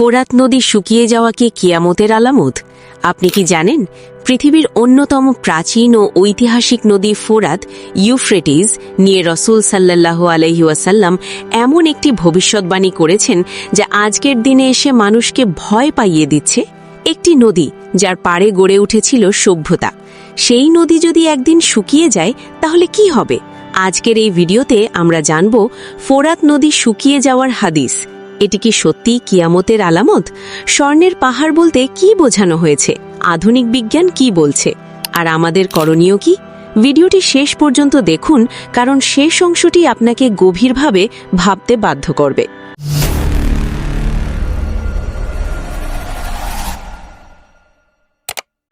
ফোরাত নদী শুকিয়ে যাওয়া কি কিয়ামতের আলামত? আপনি কি জানেন? পৃথিবীর অন্যতম প্রাচীন ও ঐতিহাসিক নদী ফোরাত ইউফ্রেটিস, নিয়ে রসুল সাল্লাহ আলহিউসাল্লাম এমন একটি ভবিষ্যৎবাণী করেছেন যা আজকের দিনে এসে মানুষকে ভয় পাইয়ে দিচ্ছে। একটি নদী যার পাড়ে গড়ে উঠেছিল সভ্যতা। সেই নদী যদি একদিন শুকিয়ে যায়, তাহলে কি হবে? আজকের এই ভিডিওতে আমরা জানব ফোরাত নদী শুকিয়ে যাওয়ার হাদিস। এটি কি সত্যি কিয়ামতের আলামত? স্বর্ণের পাহাড় বলতে কি বোঝানো হয়েছে? আধুনিক বিজ্ঞান কি বলছে? আর আমাদের করণীয় কি? ভিডিওটি শেষ পর্যন্ত দেখুন, কারণ শেষ অংশটি আপনাকে গভীরভাবে ভাবতে বাধ্য করবে।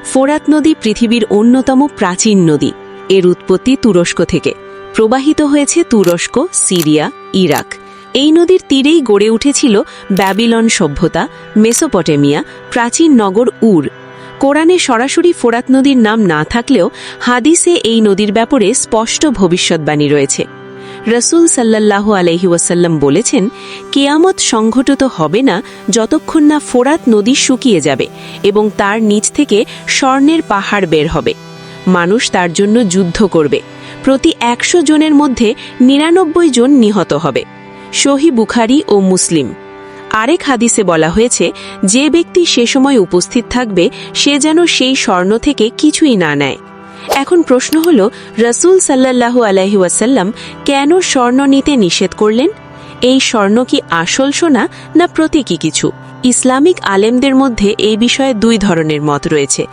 ফোরাত নদী পৃথিবীর অন্যতম প্রাচীন নদী। এর উৎপত্তি তুরস্ক থেকে। প্রবাহিত হয়েছে তুরস্ক, সিরিয়া, ইরাক। এই নদীর তীরেই গড়ে উঠেছিল ব্যাবিলন সভ্যতা, মেসোপটেমিয়া, প্রাচীন নগর উর। কোরআনে সরাসরি ফোরাত নদীর নাম না থাকলেও হাদিসে এই নদীর ব্যাপারে স্পষ্ট ভবিষ্যৎবাণী রয়েছে। রসুল সাল্লাহ ওয়াসাল্লাম বলেছেন, কেয়ামত সংঘটিত হবে না যতক্ষণ না ফোরাত নদী শুকিয়ে যাবে এবং তার নিচ থেকে স্বর্ণের পাহাড় বের হবে। মানুষ তার জন্য যুদ্ধ করবে। প্রতি একশো জনের মধ্যে নিরানব্বই জন নিহত হবে। শহী বুখারি ও মুসলিম। আরেক হাদিসে বলা হয়েছে, যে ব্যক্তি সে সময় উপস্থিত থাকবে, সে যেন সেই স্বর্ণ থেকে কিছুই না নেয়। এখন প্রশ্ন হল, রসুল সাল্লাল্লাহু আলহি ওয়াসাল্লাম কেন স্বর্ণ নিতে নিষেধ করলেন? এই স্বর্ণ কি আসল সোনা না প্রতীকী কিছু? ইসলামিক আলেমদের মধ্যে এই বিষয়ে দুই ধরনের মত রয়েছে।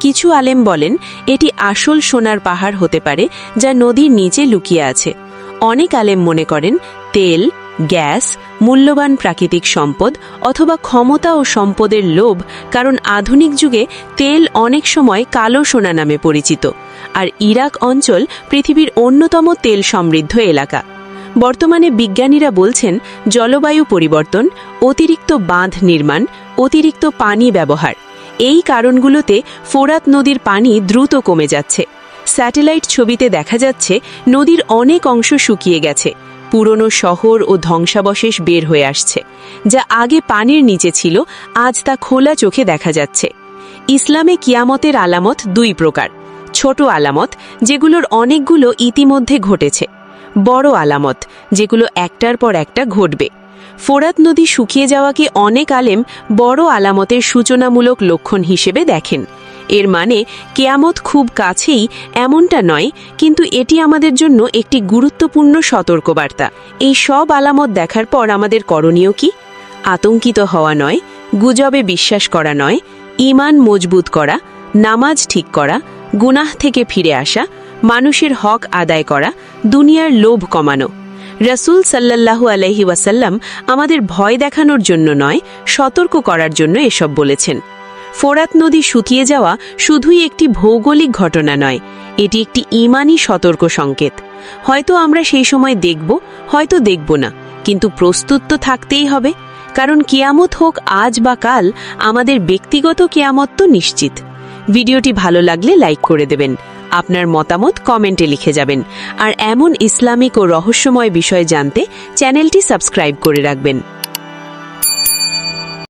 কিছু আলেম বলেন, এটি আসল সোনার পাহাড় হতে পারে যা নদীর নিচে লুকিয়ে আছে। অনেক আলেম মনে করেন, তেল গ্যাস, মূল্যবান প্রাকৃতিক সম্পদ অথবা ক্ষমতা ও সম্পদের লোভ, কারণ আধুনিক যুগে তেল অনেক সময় কালো সোনা নামে পরিচিত। আর ইরাক অঞ্চল পৃথিবীর অন্যতম তেল সমৃদ্ধ এলাকা। বর্তমানে বিজ্ঞানীরা বলছেন, জলবায়ু পরিবর্তন, অতিরিক্ত বাঁধ নির্মাণ, অতিরিক্ত পানি ব্যবহার, এই কারণগুলোতে ফোরাত নদীর পানি দ্রুত কমে যাচ্ছে। স্যাটেলাইট ছবিতে দেখা যাচ্ছে, নদীর অনেক অংশ শুকিয়ে গেছে। পুরনো শহর ও ধ্বংসাবশেষ বের হয়ে আসছে, যা আগে পানির নিচে ছিল, আজ তা খোলা চোখে দেখা যাচ্ছে। ইসলামে কিয়ামতের আলামত দুই প্রকার। ছোট আলামত, যেগুলোর অনেকগুলো ইতিমধ্যে ঘটেছে। বড় আলামত, যেগুলো একটার পর একটা ঘটবে। ফোরাত নদী শুকিয়ে যাওয়াকে অনেক আলেম বড় আলামতের সূচনামূলক লক্ষণ হিসেবে দেখেন। এর মানে কেয়ামত খুব কাছেই এমনটা নয়, কিন্তু এটি আমাদের জন্য একটি গুরুত্বপূর্ণ সতর্কবার্তা। এই সব আলামত দেখার পর আমাদের করণীয় কি? আতঙ্কিত হওয়া নয়, গুজবে বিশ্বাস করা নয় ইমান মজবুত করা, নামাজ ঠিক করা, গুনাহ থেকে ফিরে আসা, মানুষের হক আদায় করা, দুনিয়ার লোভ কমানো। রসুল সাল্লাল্লাহু আলহি ওয়াসাল্লাম আমাদের ভয় দেখানোর জন্য নয়, সতর্ক করার জন্য এসব বলেছেন। ফোরাত নদী শুকিয়ে যাওয়া শুধুই একটি ভৌগোলিক ঘটনা নয়, এটি একটি ইমানি সতর্ক সংকেত। হয়তো আমরা সেই সময় দেখব, হয়তো দেখব না, কিন্তু প্রস্তুত তো থাকতেই হবে, কারণ কেয়ামত হোক আজ বা কাল, আমাদের ব্যক্তিগত কেয়ামত তো নিশ্চিত। ভিডিওটি ভালো লাগলে লাইক করে দেবেন, আপনার মতামত কমেন্টে লিখে যাবেন, আর এমন ইসলামিক ও রহস্যময় বিষয় জানতে চ্যানেলটি সাবস্ক্রাইব করে রাখবেন।